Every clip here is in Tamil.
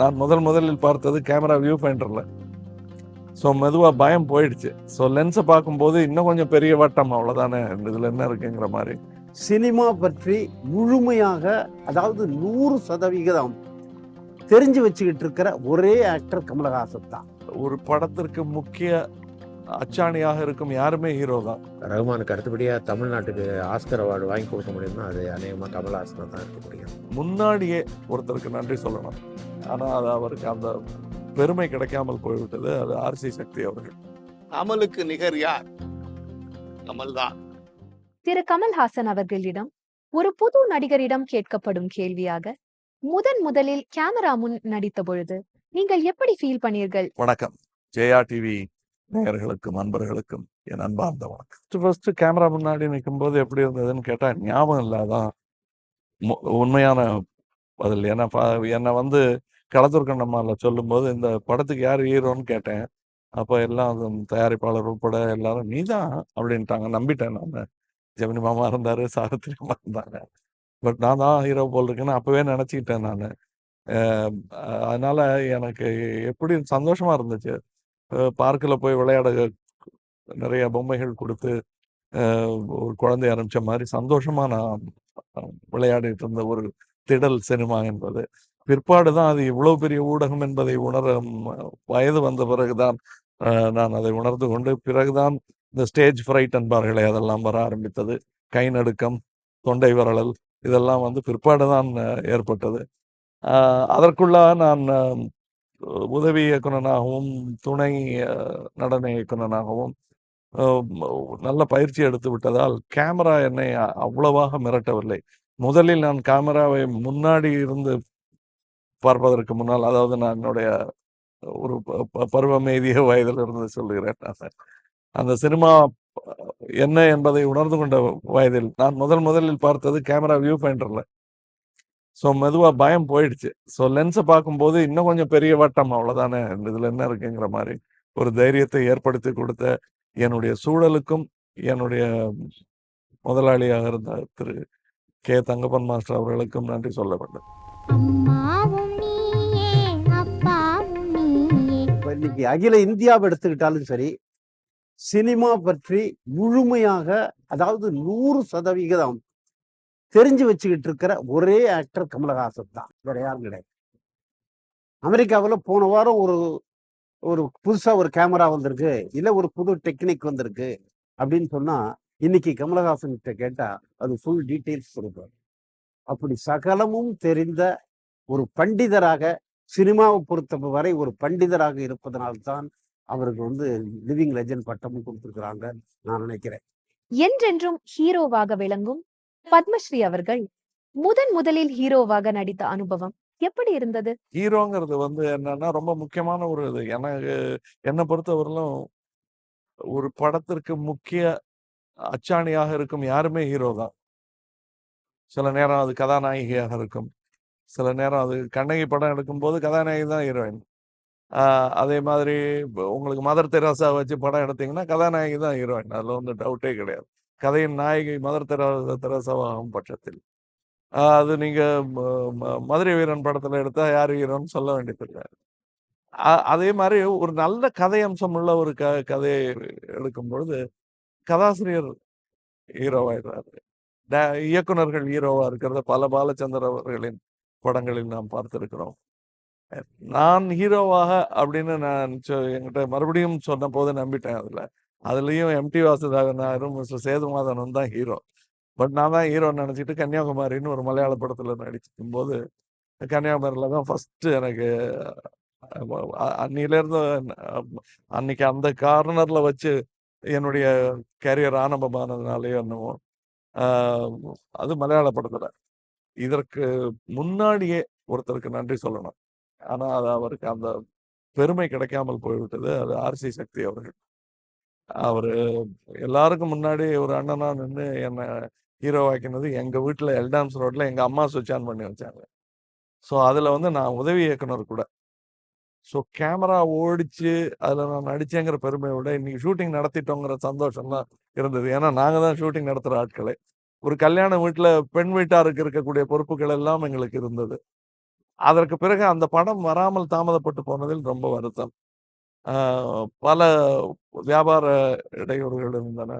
நான் முதல் முதலில் பார்த்தது கேமரா வியூ ஃபைண்டரில் ஸோ மெதுவாக பயம் போயிடுச்சு. ஸோ லென்ஸை பார்க்கும்போது இன்னும் கொஞ்சம் பெரிய வட்டம். அவ்வளோதானே இதில் என்ன இருக்குங்கிற மாதிரி. சினிமா பற்றி முழுமையாக அதாவது நூறு சதவிகிதம் தெரிஞ்சு வச்சுக்கிட்டு இருக்கிற ஒரே ஆக்டர் கமலஹாசன் தான். ஒரு படத்திற்கு முக்கிய அச்சாணியாக இருக்கும் யாருமே ஹீரோ தான். ரகுமானுக்கு அடுத்தபடியாக தமிழ்நாட்டுக்கு ஆஸ்கர் அவார்டு வாங்கி கொடுக்க முடியும்னா அது அநேகமாக கமல்ஹாசன் தான் இருக்க முடியும். முன்னாடியே ஒருத்தருக்கு நன்றி சொல்லணும். ஆனால் அது அவருக்கு அந்த பெருமை கிடைக்காமல் போய்விட்டது அது ஆர்சி சக்தி அவர்கள். கமலுக்கு நிகர் யார்? கமல்தான் திரு கமல்ஹாசன் அவர்களிடம் ஒரு புது நடிகரிடம் கேட்கப்படும் கேள்வியாக முதன் முதலில் கேமரா முன் நடித்த பொழுது நீங்கள் எப்படி ஃபீல் பண்ணீர்கள்? வணக்கம். ஜெயா டிவி நேயர்களுக்கும் அன்பர்களுக்கும் என் அன்பார்ந்த வணக்கம். ஃபர்ஸ்ட் ஃபர்ஸ்ட் கேமரா முன்னாடி நிற்கும்போது எப்படி இருந்ததுன்னு கேட்டால் ஞாபகம் இல்லாதான் உண்மையான பதில். ஏன்னா என்னை வந்து களத்தூர் கண்ணம்மாவில் சொல்லும்போது இந்த படத்துக்கு யார் ஹீரோன்னு கேட்டேன். அப்போ எல்லாம் தயாரிப்பாளர் உட்பட எல்லாரும் நீதான் அப்படின்ட்டாங்க. நம்பிட்டேன் நான். ஜெமினி மாமா இருந்தாரு சாரத்திரி அம்மா இருந்தாங்க. பட் நான் தான் ஹீரோ போல் இருக்குன்னு அப்போவே நினச்சிக்கிட்டேன் நான். அதனால எனக்கு எப்படி சந்தோஷமா இருந்துச்சு. பார்க்கில் போய் விளையாட நிறைய பொம்மைகள் கொடுத்து ஒரு குழந்தை ஆரம்பிச்ச மாதிரி சந்தோஷமா நான் விளையாடிட்டு இருந்த ஒரு திடல் சினிமா என்பது. பிற்பாடு தான் அது இவ்வளோ பெரிய ஊடகம் என்பதை உணர வயது வந்த பிறகுதான் நான் அதை உணர்ந்து கொண்டு பிறகுதான் இந்த ஸ்டேஜ் ஃப்ரைட் என்பார்களே அதெல்லாம் வர ஆரம்பித்தது. கை நடுக்கம் தொண்டை வரலல் இதெல்லாம் வந்து பிற்பாடு தான் ஏற்பட்டது. அஹ், அதற்குள்ளாக நான் உதவி இயக்குனனாகவும் துணை நடன இயக்குனனாகவும் நல்ல பயிற்சி எடுத்து விட்டதால் கேமரா என்னை அவ்வளவாக மிரட்டவில்லை முதலில் நான் கேமராவை முன்னாடி இருந்து பார்ப்பதற்கு முன்னால் அதாவது நான் என்னுடைய ஒரு ப- வயதில் இருந்து சொல்கிறேன் நான். அந்த சினிமா என்ன என்பதை உணர்ந்து கொண்ட வயதில் நான் முதல் முதலில் பார்த்தது கேமரா வியூ ஃபைண்டரில் ஸோ மெதுவாக பயம் போயிடுச்சு. ஸோ லென்ஸை பார்க்கும்போது இன்னும் கொஞ்சம் பெரிய வட்டம் அவ்வளோதானே இதில் என்ன இருக்குங்கிற மாதிரி ஒரு தைரியத்தை ஏற்படுத்தி கொடுத்த என்னுடைய சூழலுக்கும் என்னுடைய முதலாளியாக இருந்த திரு. கே. தங்கப்பன் மாஸ்டர் அவர்களுக்கும் நன்றி சொல்ல வேண்டும். அம்மாவும் நீயே அப்பாவும் நீயே. இப்ப இன்னைக்கு அகில இந்தியாவை எடுத்துக்கிட்டாலும் சரி சினிமா பற்றி முழுமையாக அதாவது நூறு சதவிகிதம் தெரிஞ்சு வச்சுக்கிட்டு இருக்கிற ஒரே ஆக்டர் கமலஹாசன் தான். வேற யாரும் கிடையாது. அமெரிக்காவில் போன வாரம் ஒரு ஒரு புதுசா ஒரு கேமரா வந்திருக்கு. இல்ல ஒரு புது டெக்னிக் வந்திருக்கு அப்படின்னு சொன்னா இன்னைக்கு கமலஹாசன் கிட்ட கேட்டா அது ஃபுல் டீட்டெயில்ஸ் கொடுப்பார் அப்படி சகலமும் தெரிந்த ஒரு பண்டிதராக சினிமாவை பொறுத்த வரை ஒரு பண்டிதராக இருப்பதனால்தான் அவருக்கு வந்து லிவிங் லெஜண்ட் பட்டமும் கொடுத்துருக்குறாங்க நான் நினைக்கிறேன். என்றென்றும் ஹீரோவாக விளங்கும் பத்மஸ்ரீ அவர்கள் முதன் முதலில் ஹீரோவாக நடித்த அனுபவம் எப்படி இருந்தது? ஹீரோங்கிறது வந்து என்னன்னா ரொம்ப முக்கியமான ஒரு இது. எனக்கு என்னை பொறுத்தவரையிலும் ஒரு படத்திற்கு முக்கிய அச்சாணியாக இருக்கும் யாருமே ஹீரோ தான். சில நேரம் அது கதாநாயகியாக இருக்கும். சில நேரம் அது கண்ணகி படம் எடுக்கும்போது கதாநாயகி தான் ஹீரோயின். அதே மாதிரி உங்களுக்கு மதர் தெராசா வச்சு படம் எடுத்தீங்கன்னா கதாநாயகி தான் ஹீரோயின். அதில் வந்து டவுட்டே கிடையாது. கதையின் நாயகி மதர் தெரா தெரசாவாகும் பட்சத்தில். அது நீங்கள் மதுரை வீரன் படத்தில் எடுத்தால் யார் ஹீரோன்னு சொல்ல வேண்டியதில்லை. அதே மாதிரி ஒரு நல்ல கதை அம்சம் உள்ள ஒரு க கதையை எடுக்கும் பொழுது கதாசிரியர் ஹீரோவாயிடுறாரு ட- இயக்குனர்கள் இருக்கிறத பல பாலச்சந்தர் அவர்களின் படங்களில் நாம் பார்த்திருக்கிறோம். நான் ஹீரோவாக அப்படின்னு நான் சொ- என்கிட்ட மறுபடியும் சொன்ன போது நம்பிட்டேன் அதில். அதுலயும் எம்டி வாசுதாகனாரும் மிஸ்டர் சேதுமாதனும் தான் ஹீரோ பட் நான் தான் ஹீரோன்னு நினச்சிட்டு கன்னியாகுமரின்னு ஒரு மலையாள படத்தில் நடிச்சிருக்கும் போது கன்னியாகுமரியில் தான் ஃபஸ்ட்டு எனக்கு அன்னிலேருந்து அன்னைக்கு அந்த கார்னரில் வச்சு என்னுடைய கேரியர் ஆரம்பமானதுனாலேயோ என்னவோ அது மலையாள படத்தில். இதற்கு முன்னாடியே ஒருத்தருக்கு நன்றி சொல்லணும். ஆனால் அது அவருக்கு அந்த பெருமை கிடைக்காமல் போய்விட்டது அது ஆர்சி சக்தி அவர்கள். அவரு எல்லாருக்கும் முன்னாடி ஒரு அண்ணனா நின்று என்னை ஹீரோ ஆக்கினது எங்கள் வீட்டில் எல்டாம்ஸ் ரோட்டில் எங்கள் அம்மா சுவிட்ச் ஆன் பண்ணி வச்சாங்க. ஸோ அதில் வந்து நான் உதவி இயக்குனர் கூட. ஸோ கேமரா ஓடிச்சு அதில் நான் நடிச்சேங்கிற பெருமையை விட இன்னைக்கு ஷூட்டிங் நடத்திட்டோங்கிற சந்தோஷம் தான் இருந்தது. ஏன்னா நாங்கள் தான் ஷூட்டிங் நடத்துகிற ஆட்களே. ஒரு கல்யாண வீட்டில் பெண் வீட்டாருக்கு இருக்கக்கூடிய பொறுப்புகள் எல்லாம் எங்களுக்கு இருந்தது. அதற்கு பிறகு அந்த படம் வராமல் தாமதப்பட்டு போனதில் ரொம்ப வருத்தம். பல வியாபார இடையூறுகள் இருந்தன.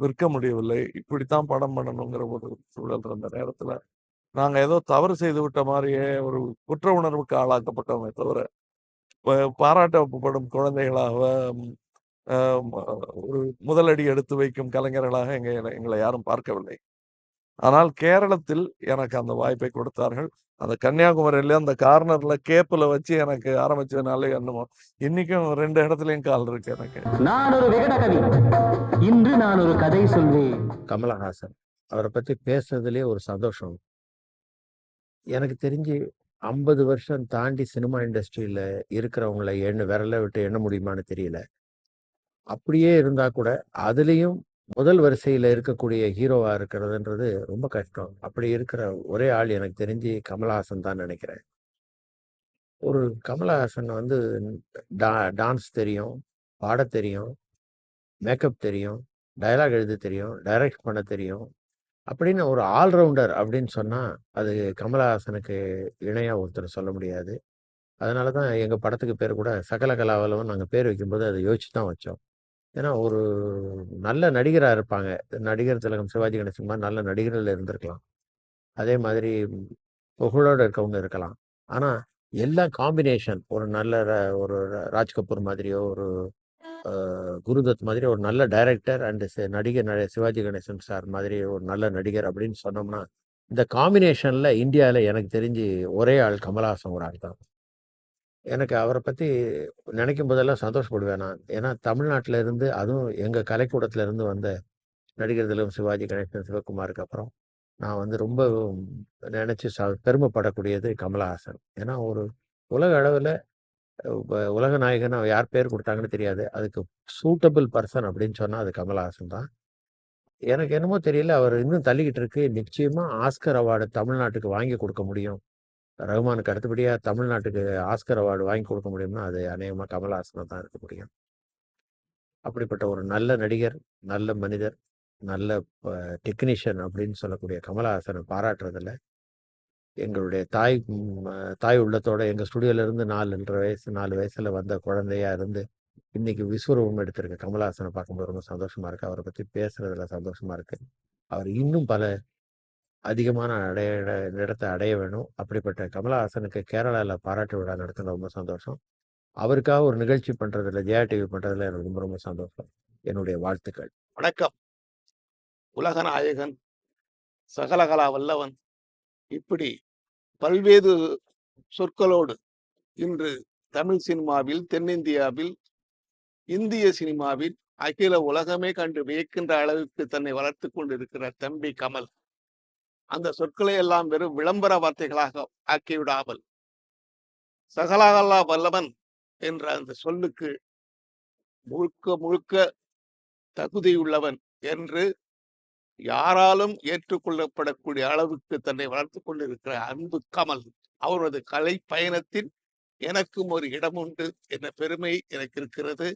விற்க முடியவில்லை. இப்படித்தான் படம் பண்ணணுங்கிற ஒரு சூழல் இருந்த நேரத்தில் நாங்கள் ஏதோ தவறு செய்து விட்ட மாதிரியே ஒரு குற்ற உணர்வுக்கு ஆளாக்கப்பட்டோமே தவிர, பாராட்டப்படும் குழந்தைகளாக, ஒரு முதலடி எடுத்து வைக்கும் கலைஞர்களாக எங்க எங்களை யாரும் பார்க்கவில்லை. ஆனால் கேரளத்தில் எனக்கு அந்த வாய்ப்பை கொடுத்தார்கள். அந்த கன்னியாகுமரியில அந்த கார்னர்ல கேப்ல வச்சு எனக்கு ஆரம்பிச்சதுனால என்னமோ, இன்னைக்கும் 2 இடத்துலயும் கால் இருக்கு எனக்கு. நான் ஒரு விகடகவி இன்று நான் ஒரு கதை சொல்வேன் கமலஹாசன். அவர பத்தி பேசுறதுலயே ஒரு சந்தோஷம். எனக்கு தெரிஞ்சு 50 வருஷம் தாண்டி சினிமா இண்டஸ்ட்ரியில இருக்கிறவங்கள எண்ண விரல விட்டு எண்ண முடியுமான்னு தெரியல. அப்படியே இருந்தா கூட, அதிலயும் முதல் வரிசையில் இருக்கக்கூடிய ஹீரோவா இருக்கிறதுன்றது ரொம்ப கஷ்டம். அப்படி இருக்கிற ஒரே ஆள் எனக்கு தெரிஞ்சு கமலஹாசன் தான் நினைக்கிறேன் ஒரு கமலஹாசன் வந்து டா டான்ஸ் தெரியும், பாட தெரியும், மேக்கப் தெரியும், டயலாக் எழுத தெரியும், டைரக்ட் பண்ண தெரியும். அப்படின்னு ஒரு ஆல்ரவுண்டர் அப்படின்னு சொன்னால் அது கமலஹாசனுக்கு இணையாக ஒருத்தர் சொல்ல முடியாது. அதனால தான் எங்கள் படத்துக்கு பேர் கூட சகல கலாவலவன் நாங்கள் பேர் வைக்கும்போது அதை யோசிச்சு தான் வச்சோம். ஏன்னா ஒரு நல்ல நடிகராக இருப்பாங்க. நடிகர் திலகம் சிவாஜி கணேசன் நல்ல நடிகர்கள் இருந்திருக்கலாம். அதே மாதிரி புகழோட இருக்கவங்க இருக்கலாம். ஆனால் எல்லா காம்பினேஷன் ஒரு நல்ல ஒரு ராஜ் கபூர் மாதிரியோ, ஒரு குருதத் மாதிரி ஒரு நல்ல டைரக்டர் அண்ட் சி நடிகர் சிவாஜி கணேசன் சார் மாதிரி ஒரு நல்ல நடிகர் அப்படின்னு சொன்னோம்னா, இந்த காம்பினேஷனில் இந்தியாவில் எனக்கு தெரிஞ்சு ஒரே ஆள் கமலஹாசன் ஒரு ஆள் தான். எனக்கு அவரை பத்தி நினைக்கும் போதெல்லாம் சந்தோஷப்படுவேன் நான். ஏன்னா தமிழ்நாட்டில் இருந்து அதுவும் எங்க கலைக்கூடத்துல இருந்து வந்த நடிகர் திலகம் சிவாஜி கணேசன், சிவகுமாருக்கு அப்புறம், நான் வந்து ரொம்ப நினைச்சு ச பெருமைப்படக்கூடியது கமலஹாசன். ஏன்னா ஒரு உலக அளவில் உலக நாயகனை யார் பேர் கொடுத்தாங்கன்னு தெரியாது. அதுக்கு சூட்டபிள் பர்சன் அப்படின்னு சொன்னால் அது கமலஹாசன் தான். எனக்கு என்னமோ தெரியல, அவர் இன்னும் தள்ளிக்கிட்டு இருக்கு. நிச்சயமாக ஆஸ்கர் அவார்டு தமிழ்நாட்டுக்கு வாங்கி கொடுக்க முடியும். ரகுமானுக்கு அடுத்தபடியாக தமிழ்நாட்டுக்கு ஆஸ்கர் அவார்டு வாங்கி கொடுக்க முடியும்னா, அது அநேகமாக கமல்ஹாசனாக தான் இருக்க முடியும். அப்படிப்பட்ட ஒரு நல்ல நடிகர், நல்ல மனிதர், நல்ல டெக்னீஷியன் அப்படின்னு சொல்லக்கூடிய கமல்ஹாசனை பாராட்டுறதில் எங்களுடைய தாய் தாய் உள்ளத்தோட எங்கள் ஸ்டுடியோலேருந்து நாலு வயசு நாலு வயசில் வந்த குழந்தையா இருந்து, இன்னைக்கு விஸ்வரூபம் எடுத்திருக்க. கமல்ஹாசனை பார்க்கும்போது ரொம்ப சந்தோஷமாக இருக்குது அவரை பற்றி பேசுகிறதுல சந்தோஷமாக இருக்குது அவர் இன்னும் பல அதிகமான அடைய இடத்த அடைய வேணும். அப்படிப்பட்ட கமலஹாசனுக்கு கேரளால பாராட்டு விழா நடத்துனது ரொம்ப சந்தோஷம். அவருக்காக ஒரு நிகழ்ச்சி பண்றதுல, ஜெயா டிவி பண்றதுல எனக்கு ரொம்ப ரொம்ப சந்தோஷம். என்னுடைய வாழ்த்துக்கள். வணக்கம். உலக நாயகன், சகலகலா வல்லவன், இப்படி பல்வேறு சொற்களோடு இன்று தமிழ் சினிமாவில், தென்னிந்தியாவில், இந்திய சினிமாவில், அகில உலகமே கண்டு வியக்கின்ற அளவுக்கு தன்னை வளர்த்துக் கொண்டிருக்கிற தம்பி கமல். அந்த சொற்களை எல்லாம் வெறும் விளம்பர வார்த்தைகளாக ஆக்கிவிடாமல், சகலாகல்லா வல்லவன் என்ற அந்த சொல்லுக்கு முழுக்க முழுக்க தகுதியுள்ளவன் என்று யாராலும் ஏற்றுக்கொள்ளப்படக்கூடிய அளவுக்கு தன்னை வளர்த்து கொண்டிருக்கிற அன்பு கமல். அவரது கலை பயணத்தில் எனக்கும் ஒரு இடம் உண்டு என்ற பெருமை எனக்கு இருக்கிறது.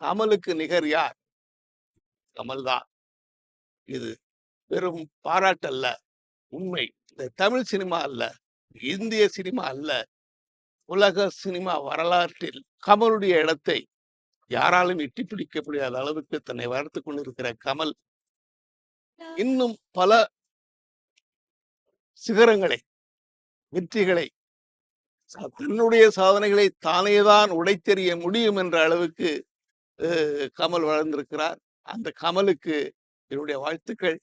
கமலுக்கு நிகர் யார்? கமல்தான். இது வெறும் பாராட்டல்ல. உண்மை. இந்த தமிழ் சினிமா அல்ல, இந்திய சினிமா அல்ல, உலக சினிமா வரலாற்றில் கமலுடைய இடத்தை யாராலும் எட்டி பிடிக்க முடியாத அளவுக்கு தன்னை வளர்த்துக் கொண்டிருக்கிற கமல், இன்னும் பல சிகரங்களை, வெற்றிகளை, தன்னுடைய சாதனைகளை தானே தான் உடைத்தெறிய முடியும் என்ற அளவுக்கு கமல் வளர்ந்திருக்கிறார். அந்த கமலுக்கு என்னுடைய வாழ்த்துக்கள்.